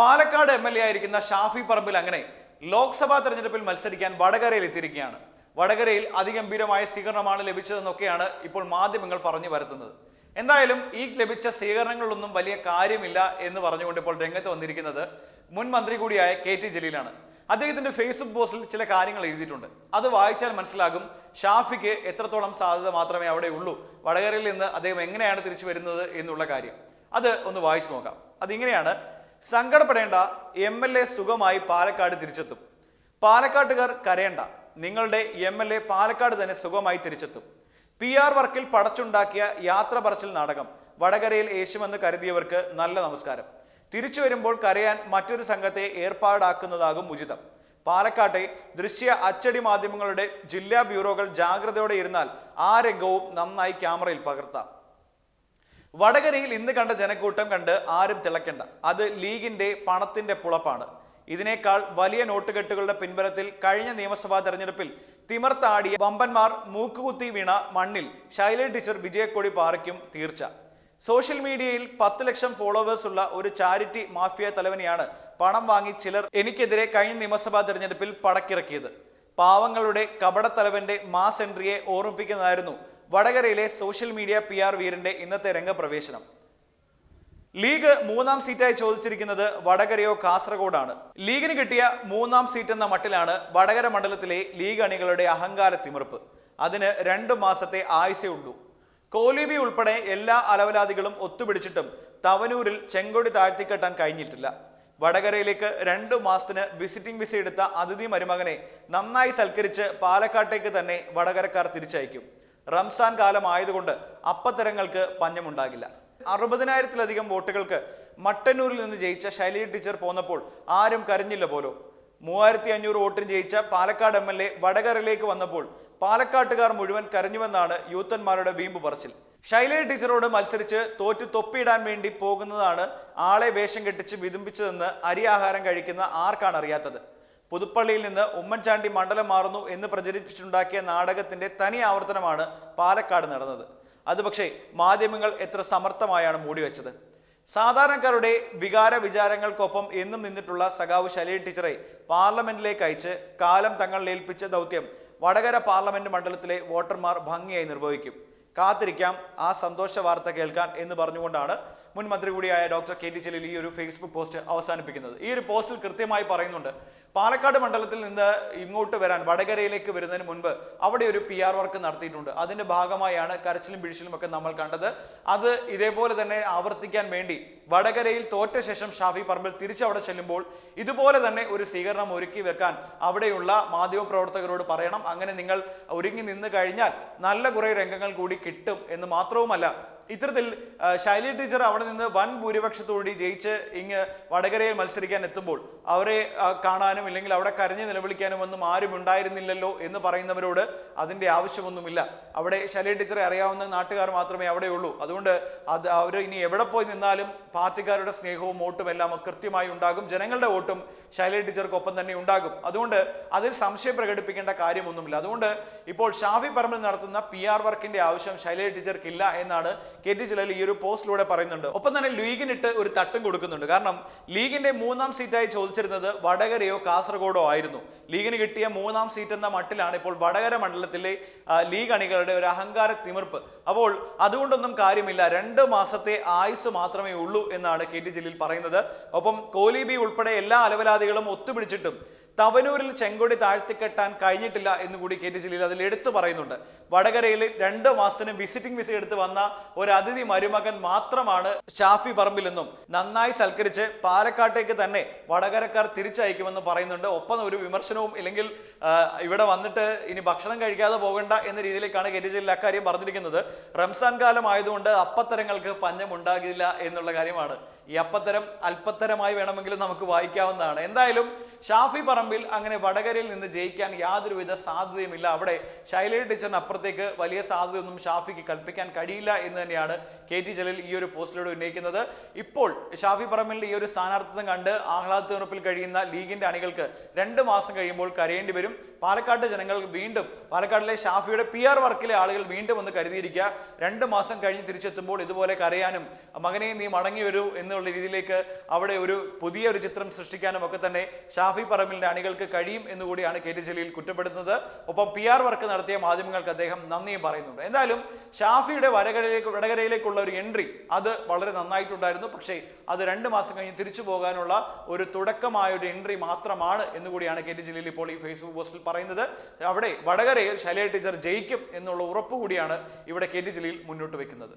Palakkad M L A ആയിരിക്കുന്ന ഷാഫി പറമ്പിൽ അങ്ങനെ ലോക്സഭാ തെരഞ്ഞെടുപ്പിൽ മത്സരിക്കാൻ വടകരയിൽ എത്തിയിരിക്കുകയാണ്. വടകരയിൽ അതിഗംഭീരമായ സ്വീകരണമാണ് ലഭിച്ചതെന്നൊക്കെയാണ് ഇപ്പോൾ മാധ്യമങ്ങൾ പറഞ്ഞു വരുത്തുന്നത്. എന്തായാലും ഈ ലഭിച്ച സ്വീകരണങ്ങളിലൊന്നും വലിയ കാര്യമില്ല എന്ന് പറഞ്ഞുകൊണ്ട് ഇപ്പോൾ രംഗത്ത് വന്നിരിക്കുന്നത് മുൻ മന്ത്രി കൂടിയായ കെ ടി ജലീലാണ്. അദ്ദേഹത്തിന്റെ ഫേസ്ബുക്ക് പോസ്റ്റിൽ ചില കാര്യങ്ങൾ എഴുതിയിട്ടുണ്ട്. അത് വായിച്ചാൽ മനസ്സിലാകും ഷാഫിക്ക് എത്രത്തോളം സാധ്യത മാത്രമേ അവിടെ ഉള്ളൂ. വടകരയിൽ നിന്ന് അദ്ദേഹം എങ്ങനെയാണ് തിരിച്ചു വരുന്നത് എന്നുള്ള കാര്യം. അത് ഒന്ന് വായിച്ചു നോക്കാം. അതിങ്ങനെയാണ് സങ്കടപ്പെടേണ്ട എം എൽ എ സുഖമായി പാലക്കാട് തിരിച്ചെത്തും. പാലക്കാട്ടുകാർ കരയണ്ട. നിങ്ങളുടെ എം എൽ എ പാലക്കാട് തന്നെ സുഖമായി തിരിച്ചെത്തും. പി ആർ വർക്കിൽ പടച്ചുണ്ടാക്കിയ യാത്ര പറച്ചിൽ നാടകം വടകരയിൽ യേശുമെന്ന് കരുതിയവർക്ക് നല്ല നമസ്കാരം. തിരിച്ചു വരുമ്പോൾ കരയാൻ മറ്റൊരു സംഘത്തെ ഏർപ്പാടാക്കുന്നതാകും ഉചിതം. പാലക്കാട്ടെ ദൃശ്യ അച്ചടി മാധ്യമങ്ങളുടെ ജില്ലാ ബ്യൂറോകൾ ജാഗ്രതയോടെ ഇരുന്നാൽ ആ രംഗവും നന്നായി ക്യാമറയിൽ പകർത്താം. വടകരയിൽ ഇന്ന് കണ്ട ജനക്കൂട്ടം കണ്ട് ആരും തിളക്കണ്ട. അത് ലീഗിന്റെ പണത്തിന്റെ പുളപ്പാണ്. ഇതിനേക്കാൾ വലിയ നോട്ടുകെട്ടുകളുടെ പിൻബലത്തിൽ കഴിഞ്ഞ നിയമസഭാ തെരഞ്ഞെടുപ്പിൽ തിമർത്താടിയ വമ്പന്മാർ മൂക്കുകുത്തി വീണ മണ്ണിൽ ശൈല ടീച്ചർ വിജയക്കൊടി പാറയ്ക്കും തീർച്ച. സോഷ്യൽ മീഡിയയിൽ പത്ത് ലക്ഷം ഫോളോവേഴ്സ് ഉള്ള ഒരു ചാരിറ്റി മാഫിയ തലവനെയാണ് പണം വാങ്ങി ചിലർ എനിക്കെതിരെ കഴിഞ്ഞ നിയമസഭാ തെരഞ്ഞെടുപ്പിൽ പടക്കിറക്കിയത്. പാവങ്ങളുടെ കപടത്തലവന്റെ മാസ് എൻട്രിയെ ഓർമ്മിപ്പിക്കുന്നതായിരുന്നു വടകരയിലെ സോഷ്യൽ മീഡിയ പി ആർ വീരന്റെ ഇന്നത്തെ രംഗപ്രവേശനം. ലീഗ് മൂന്നാം സീറ്റായി ചോദിച്ചിരിക്കുന്നത് വടകരയോ കാസർഗോഡാണ്. ലീഗിന് കിട്ടിയ മൂന്നാം സീറ്റ് എന്ന മട്ടിലാണ് വടകര മണ്ഡലത്തിലെ ലീഗ് അണികളുടെ അഹങ്കാര തിമിർപ്പ്. അതിന് രണ്ട് മാസത്തെ ആയുസയുള്ളൂ. കോലിബി ഉൾപ്പെടെ എല്ലാ അലവലാദികളും ഒത്തുപിടിച്ചിട്ടും തവനൂരിൽ ചെങ്കൊടി താഴ്ത്തിക്കെട്ടാൻ കഴിഞ്ഞിട്ടില്ല. വടകരയിലേക്ക് രണ്ടു മാസത്തിന് വിസിറ്റിംഗ് വിസ എടുത്ത അതിഥി മരുമകനെ നന്നായി സൽക്കരിച്ച് പാലക്കാട്ടേക്ക് തന്നെ വടകരക്കാർ തിരിച്ചയക്കും. റംസാൻ കാലം ആയതുകൊണ്ട് അപ്പത്തരങ്ങൾക്ക് പഞ്ഞമുണ്ടാകില്ല. അറുപതിനായിരത്തിലധികം വോട്ടുകൾക്ക് മട്ടന്നൂരിൽ നിന്ന് ജയിച്ച ശൈലജ ടീച്ചർ പോന്നപ്പോൾ ആരും കരഞ്ഞില്ല പോലോ. മൂവായിരത്തി അഞ്ഞൂറ് വോട്ടിന് ജയിച്ച പാലക്കാട് എം എൽ എ വടകരയിലേക്ക് വന്നപ്പോൾ പാലക്കാട്ടുകാർ മുഴുവൻ കരഞ്ഞുവെന്നാണ് യൂത്തന്മാരുടെ വീമ്പ് പറച്ചിൽ. ശൈലജ ടീച്ചറോട് മത്സരിച്ച് തോറ്റു തൊപ്പിയിടാൻ വേണ്ടി പോകുന്നതാണ് ആളെ വേഷം കെട്ടിച്ച് വിതുമ്പിച്ചതെന്ന് അരിയാഹാരം കഴിക്കുന്ന ആർക്കാണ് അറിയാത്തത്. പുതുപ്പള്ളിയിൽ നിന്ന് ഉമ്മൻചാണ്ടി മണ്ഡലം മാറുന്നു എന്ന് പ്രചരിപ്പിച്ചുണ്ടാക്കിയ നാടകത്തിന്റെ തനി ആവർത്തനമാണ് പാലക്കാട് നടന്നത്. അത് പക്ഷേ മാധ്യമങ്ങൾ എത്ര സമർത്ഥമായാണ് മൂടിവെച്ചത്. സാധാരണക്കാരുടെ വികാര വിചാരങ്ങൾക്കൊപ്പം എന്നും നിന്നിട്ടുള്ള സഖാവ് ശലീൽ ടീച്ചറെ പാർലമെന്റിലേക്ക് അയച്ച് കാലം തങ്ങൾ ഏൽപ്പിച്ച ദൗത്യം വടകര പാർലമെന്റ് മണ്ഡലത്തിലെ വോട്ടർമാർ ഭംഗിയായി നിർവഹിക്കും. കാത്തിരിക്കാം ആ സന്തോഷ വാർത്ത കേൾക്കാൻ എന്ന് പറഞ്ഞുകൊണ്ടാണ് മുൻ മന്ത്രി കൂടിയായ ഡോക്ടർ കെ ടി ജലീൽ ഈ ഒരു ഫേസ്ബുക്ക് പോസ്റ്റ് അവസാനിപ്പിക്കുന്നത്. ഈ ഒരു പോസ്റ്റിൽ കൃത്യമായി പറയുന്നുണ്ട് പാലക്കാട് മണ്ഡലത്തിൽ നിന്ന് ഇങ്ങോട്ട് വരാൻ വടകരയിലേക്ക് വരുന്നതിന് മുൻപ് അവിടെ ഒരു പി ആർ വർക്ക് നടത്തിയിട്ടുണ്ട്. അതിന്റെ ഭാഗമായാണ് കരച്ചിലും പിഴിച്ചിലും ഒക്കെ നമ്മൾ കണ്ടത്. അത് ഇതേപോലെ തന്നെ ആവർത്തിക്കാൻ വേണ്ടി വടകരയിൽ തോറ്റ ശേഷം ഷാഫി പറമ്പിൽ തിരിച്ചവിടെ ചെല്ലുമ്പോൾ ഇതുപോലെ തന്നെ ഒരു സ്വീകരണം ഒരുക്കി വെക്കാൻ അവിടെയുള്ള മാധ്യമ പ്രവർത്തകരോട് പറയണം. അങ്ങനെ നിങ്ങൾ ഒരുങ്ങി നിന്ന് കഴിഞ്ഞാൽ നല്ല കുറേ രംഗങ്ങൾ കൂടി കിട്ടും എന്ന് മാത്രവുമല്ല ഇത്തരത്തിൽ ശൈലി ടീച്ചർ അവിടെ നിന്ന് വൻ ഭൂരിപക്ഷത്തോടി ജയിച്ച് ഇങ്ങ് വടകരയിൽ മത്സരിക്കാൻ എത്തുമ്പോൾ അവരെ കാണാനും ഇല്ലെങ്കിൽ അവിടെ കരഞ്ഞു നിലവിളിക്കാനും ഒന്നും ആരും ഉണ്ടായിരുന്നില്ലല്ലോ എന്ന് പറയുന്നവരോട് അതിന്റെ ആവശ്യമൊന്നുമില്ല. അവിടെ ശൈലി ടീച്ചറെ അറിയാവുന്ന നാട്ടുകാർ മാത്രമേ അവിടെയുള്ളൂ അതുകൊണ്ട് അത് അവർ ഇനി എവിടെ പോയി നിന്നാലും പാർട്ടിക്കാരുടെ സ്നേഹവും വോട്ടും എല്ലാം കൃത്യമായി ഉണ്ടാകും. ജനങ്ങളുടെ വോട്ടും ശൈലി ടീച്ചർക്കൊപ്പം തന്നെ ഉണ്ടാകും. അതുകൊണ്ട് അതിൽ സംശയം പ്രകടിപ്പിക്കേണ്ട കാര്യമൊന്നുമില്ല. അതുകൊണ്ട് ഇപ്പോൾ ഷാഫി പറമ്പിൽ നടത്തുന്ന പി ആർ വർക്കിന്റെ ആവശ്യം ശൈലി ടീച്ചർക്കില്ല എന്നാണ് കെ ടി ജലീൽ ഈ ഒരു പോസ്റ്റിലൂടെ പറയുന്നുണ്ട്. ഒപ്പം തന്നെ ലീഗിനിട്ട് ഒരു തട്ടും കൊടുക്കുന്നുണ്ട്. കാരണം ലീഗിന്റെ മൂന്നാം സീറ്റായി ചോദിച്ചിരുന്നത് വടകരയോ കാസർഗോഡോ ആയിരുന്നു. ലീഗിന് കിട്ടിയ മൂന്നാം സീറ്റ് എന്ന മട്ടിലാണ് ഇപ്പോൾ വടകര മണ്ഡലത്തിലെ ലീഗ് അണികളുടെ ഒരു അഹങ്കാര തിമിർപ്പ്. അപ്പോൾ അതുകൊണ്ടൊന്നും കാര്യമില്ല. രണ്ട് മാസത്തെ ആയുസ് മാത്രമേ ഉള്ളൂ എന്നാണ് കെ ടി ജലീൽ പറയുന്നത്. ഒപ്പം കോലീബി ഉൾപ്പെടെ എല്ലാ അലവലാദികളും ഒത്തുപിടിച്ചിട്ടും തവനൂരിൽ ചെങ്കൊടി താഴ്ത്തിക്കെട്ടാൻ കഴിഞ്ഞിട്ടില്ല എന്ന് കൂടി കെ ടി ജലീൽ അതിൽ എടുത്തു പറയുന്നുണ്ട്. വടകരയിൽ രണ്ട് മാസത്തിന് വിസിറ്റിംഗ് വിസ എടുത്ത് വന്ന ഒരു അതിഥി മരുമകൻ മാത്രമാണ് ഷാഫി പറമ്പിൽ നിന്നും നന്നായി സൽക്കരിച്ച് പാലക്കാട്ടേക്ക് തന്നെ വടകരക്കാർ തിരിച്ചയക്കുമെന്ന് പറയുന്നുണ്ട്. ഒപ്പം ഒരു വിമർശനവും ഇല്ലെങ്കിൽ ഇവിടെ വന്നിട്ട് ഇനി ഭക്ഷണം കഴിക്കാതെ പോകണ്ട എന്ന രീതിയിലേക്കാണ് കെ ടി ജലീൽ അക്കാര്യം പറഞ്ഞിരിക്കുന്നത്. റംസാൻ കാലം ആയതുകൊണ്ട് അപ്പത്തരങ്ങൾക്ക് പഞ്ഞമുണ്ടാകില്ല എന്നുള്ള കാര്യമാണ്. ഈ അപ്പത്തരം അല്പത്തരമായി വേണമെങ്കിലും നമുക്ക് വായിക്കാവുന്നതാണ്. എന്തായാലും ഷാഫി പറമ്പിൽ അങ്ങനെ വടകരയിൽ നിന്ന് ജയിക്കാൻ യാതൊരുവിധ സാധ്യതയുമില്ല. അവിടെ ശൈലജ ടീച്ചറിന് അപ്പുറത്തേക്ക് വലിയ സാധ്യതയൊന്നും ഷാഫിക്ക് കൽപ്പിക്കാൻ കഴിയില്ല എന്ന് തന്നെയാണ് കെ ടി ജലീൽ ഈ ഒരു പോസ്റ്റിലൂടെ ഉന്നയിക്കുന്നത്. ഇപ്പോൾ ഷാഫി പറമ്പിലിന്റെ ഈ ഒരു സ്ഥാനാർത്ഥിത്വം കണ്ട് ആഹ്ലാദത്തിനുറപ്പിൽ കഴിയുന്ന ലീഗിന്റെ അണികൾക്ക് രണ്ട് മാസം കഴിയുമ്പോൾ കരയേണ്ടി വരും. പാലക്കാട് ജനങ്ങൾ വീണ്ടും പാലക്കാടിലെ ഷാഫിയുടെ പി ആർ വർക്കിലെ ആളുകൾ വീണ്ടും ഒന്ന് കരുതിയിരിക്കുക. രണ്ട് മാസം കഴിഞ്ഞ് തിരിച്ചെത്തുമ്പോൾ ഇതുപോലെ കരയാനും മകനെ നീ മടങ്ങി വരൂ എന്നുള്ള രീതിയിലേക്ക് അവിടെ ഒരു പുതിയ ഒരു ചിത്രം സൃഷ്ടിക്കാനും ഒക്കെ തന്നെ ഷാഫി പറമ്പിലിന്റെ അണികൾക്ക് കഴിയും എന്നുകൂടിയാണ് കെ ടി ജലീൽ കുറ്റപ്പെടുത്തുന്നത്. ഒപ്പം പി ആർ വർക്ക് നടത്തിയ മാധ്യമങ്ങൾക്ക് അദ്ദേഹം നന്ദിയും പറയുന്നുണ്ട്. എന്തായാലും ഷാഫിയുടെ വടകരയിലേക്ക് വടകരയിലേക്കുള്ള ഒരു എൻട്രി അത് വളരെ നന്നായിട്ടുണ്ടായിരുന്നു. പക്ഷേ അത് രണ്ട് മാസം കഴിഞ്ഞ് തിരിച്ചു പോകാനുള്ള ഒരു തുടക്കമായ ഒരു എൻട്രി മാത്രമാണ് എന്നുകൂടിയാണ് കെ ടി ഇപ്പോൾ ഈ ഫേസ്ബുക്ക് പോസ്റ്റിൽ പറയുന്നത്. അവിടെ വടകരയിൽ ശൈലയ ടീച്ചർ ജയിക്കും എന്നുള്ള ഉറപ്പ് കൂടിയാണ് ഇവിടെ കെ ടി മുന്നോട്ട് വെക്കുന്നത്.